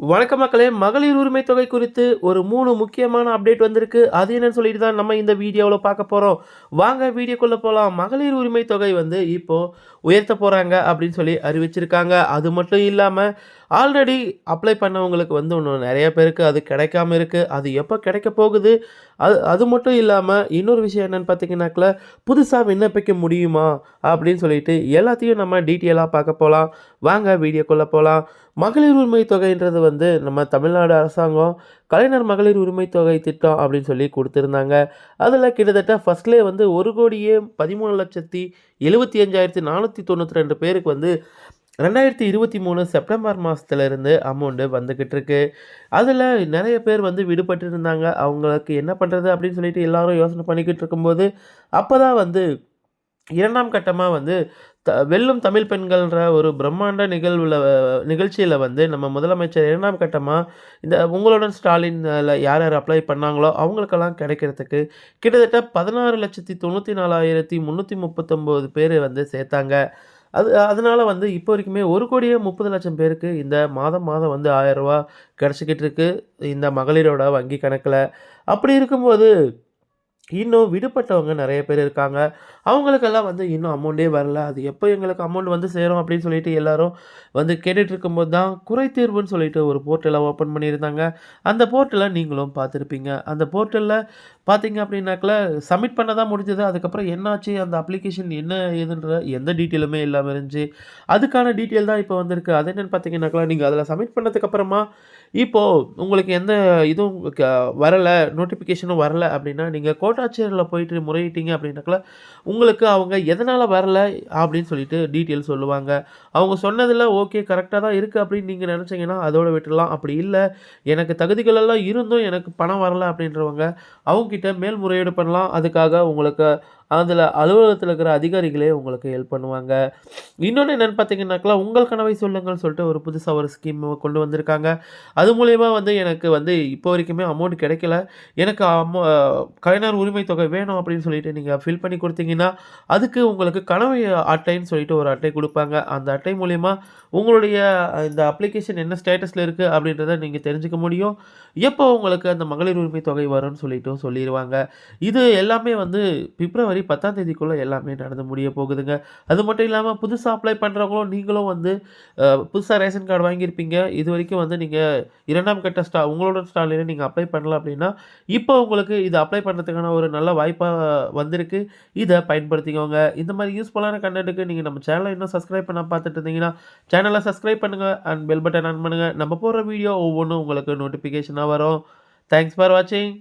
வணக்கம் மக்களே மகளிர் உரிமை தொகை குறித்து ஒரு மூணு முக்கியமான அப்டேட் வந்திருக்கு. அது என்னன்னு சொல்லிட்டு தான் நம்ம இந்த வீடியோவில் பார்க்க போகிறோம் வாங்க வீடியோக்குள்ளே போகலாம் மகளிர் உரிமை தொகை வந்து இப்போது உயர்த்த போகிறாங்க அப்படின்னு சொல்லி அறிவிச்சிருக்காங்க. அது மட்டும் இல்லாமல் ஆல்ரெடி அப்ளை பண்ணவங்களுக்கு வந்து இன்னும் நிறைய பேருக்கு அது கிடைக்காம இருக்குது அது எப்போ கிடைக்க போகுது? அது அது மட்டும் இல்லாமல் இன்னொரு விஷயம் என்னென்னு பார்த்தீங்கன்னாக்கில் புதுசாக விண்ணப்பிக்க முடியுமா? அப்படின்னு சொல்லிட்டு எல்லாத்தையும் நம்ம டீட்டெயிலாக பார்க்க போகலாம் வாங்க வீடியோக்குள்ளே போகலாம் மகளிர் உரிமை தொகைன்றது வந்து நம்ம தமிழ்நாடு அரசாங்கம் கலைஞர் மகளிர் உரிமை தொகை திட்டம் அப்படின்னு சொல்லி கொடுத்துருந்தாங்க. அதில் கிட்டத்தட்ட ஃபஸ்ட்லேயே வந்து ஒரு கோடியே பதிமூணு லட்சத்தி எழுபத்தி அஞ்சாயிரத்தி நானூற்றி தொண்ணூற்றி ரெண்டு பேருக்கு வந்து ரெண்டாயிரத்தி இருபத்தி மூணு செப்டம்பர் மாதத்துலேருந்து அமௌண்ட்டு வந்துக்கிட்டு இருக்கு அதில் நிறைய பேர் வந்து விடுபட்டு இருந்தாங்க அவங்களுக்கு என்ன பண்ணுறது அப்படின்னு சொல்லிட்டு எல்லாரும் யோசனை பண்ணிக்கிட்டு இருக்கும்போது அப்போ தான் வந்து இரண்டாம் கட்டமாக வந்து த வெல்லும் தமிழ் பெண்கள்ன்ற ஒரு பிரம்மாண்ட நிகழ்வில் நிகழ்ச்சியில் வந்து நம்ம முதலமைச்சர் இரண்டாம் கட்டமாக இந்த உங்களுடன் ஸ்டாலினில் யார் யார் அப்ளை பண்ணாங்களோ அவங்களுக்கெல்லாம் கிடைக்கிறதுக்கு கிட்டத்தட்ட பதினாறு லட்சத்தி தொண்ணூற்றி நாலாயிரத்தி முந்நூற்றி முப்பத்தொம்போது பேர் வந்து சேர்த்தாங்க. அது அதனால் வந்து இப்போ வரைக்குமே ஒரு கோடியே முப்பது லட்சம் பேருக்கு இந்த மாதம் மாதம் வந்து ஆயரூவா கிடச்சிக்கிட்டு இருக்குது இந்த மகளிரோட வங்கி கணக்கில். அப்படி இருக்கும்போது இன்னும் விடுபட்டவங்க நிறைய பேர் இருக்காங்க. அவங்களுக்கெல்லாம் வந்து இன்னும் அமௌண்ட்டே வரல. அது எப்போ எங்களுக்கு அமௌண்ட் வந்து சேரும் அப்படின்னு சொல்லிட்டு எல்லாரும் வந்து கேட்டுட்டு இருக்கும்போது தான் குறைத்தீர்வுன்னு சொல்லிட்டு ஒரு போர்ட்டலை ஓப்பன் பண்ணியிருந்தாங்க. அந்த போர்ட்டலை நீங்களும் பார்த்துருப்பீங்க. அந்த போர்ட்டலில் பார்த்தீங்க அப்படின்னாக்கல சப்மிட் பண்ண தான் முடிஞ்சது. அதுக்கப்புறம் என்னாச்சு? அந்த அப்ளிகேஷன் என்ன ஏதுன்ற எந்த டீட்டெயிலுமே இல்லாமல் இருந்துச்சு. அதுக்கான டீட்டெயில் தான் இப்போ வந்திருக்கு. அது என்னென்னு பார்த்தீங்கன்னாக்கா நீங்கள் அதில் சப்மிட் பண்ணதுக்கப்புறமா இப்போது உங்களுக்கு எந்த இதுவும் க வரலை நோட்டிஃபிகேஷனும் வரலை அப்படின்னா நீங்கள் கோட் கோட்டாட்சியரில் போயிட்டு முறையிட்டீங்க அப்படின்னாக்கல உங்களுக்கு அவங்க எதனால் வரல அப்படின்னு சொல்லிட்டு டீட்டெயில் சொல்லுவாங்க. அவங்க சொன்னதில் ஓகே கரெக்டாக தான் இருக்குது அப்படின்னு நீங்கள் நினச்சிங்கன்னா அதோட விட்டுடலாம். அப்படி இல்லை. எனக்கு தகுதிகளெல்லாம் இருந்தும் எனக்கு பணம் வரல அப்படின்றவங்க அவங்கக்கிட்ட மேல்முறையீடு பண்ணலாம். அதுக்காக உங்களுக்கு அதில் அலுவலகத்தில் இருக்கிற அதிகாரிகளே உங்களுக்கு ஹெல்ப் பண்ணுவாங்க. இன்னொன்று என்னென்னு பார்த்தீங்கன்னாக்கா உங்கள் கனவை சொல்லுங்கள் சொல்லிட்டு ஒரு புதுசாக ஒரு ஸ்கீம் கொண்டு வந்திருக்காங்க. அது மூலயமா வந்து எனக்கு வந்து இப்போ வரைக்குமே அமௌண்ட் கிடைக்கல. எனக்கு அமௌ கலைஞர் உரிமை தொகை வேணும் அப்படின்னு சொல்லிட்டு நீங்கள் ஃபில் பண்ணி கொடுத்தீங்கன்னா அதுக்கு உங்களுக்கு கனவு அட்டைன்னு சொல்லிட்டு ஒரு அட்டை கொடுப்பாங்க. அந்த அட்டை மூலயமா உங்களுடைய இந்த அப்ளிகேஷன் என்ன ஸ்டேட்டஸில் இருக்குது அப்படின்றத நீங்கள் தெரிஞ்சுக்க முடியும். எப்போ உங்களுக்கு அந்த மகளிர் உரிமை தொகை வரும்னு சொல்லிட்டும் சொல்லிடுவாங்க இது எல்லாமே வந்து பிப்ரவரி பத்தாம் தேதிக்குள்ளே எல்லாமே நடந்து முடிய போகுதுங்க. அது மட்டும் இல்லாமல் புதுசாக அப்ளை பண்ணுறவங்களும் நீங்களும் வந்து புதுசாக ரேஷன் கார்டு வாங்கியிருப்பீங்க. இது வரைக்கும் வந்து நீங்கள் இரண்டாம் கட்ட ஸ்டா உங்களோட ஸ்டாலில் நீங்கள் அப்ளை பண்ணல அப்படின்னா இப்போ உங்களுக்கு இது அப்ளை பண்ணுறதுக்கான ஒரு நல்ல வாய்ப்பாக வந்திருக்கு. இதை பயன்படுத்திக்கோங்க. இந்த மாதிரி யூஸ்ஃபுல்லான கண்டென்ட்டுக்கு நீங்கள் நம்ம சேனலை இன்னும் சப்ஸ்கிரைப் பண்ண பார்த்துட்டு இருந்தீங்கன்னா சேனலை சப்ஸ்கிரைப் பண்ணுங்கள் அண்ட் பெல் பட்டன் ஆன் பண்ணுங்கள் நம்ம போடுற வீடியோ ஒவ்வொன்றும் உங்களுக்கு நோட்டிஃபிகேஷனாக வரும். தேங்க்ஸ் ஃபார் வாட்சிங்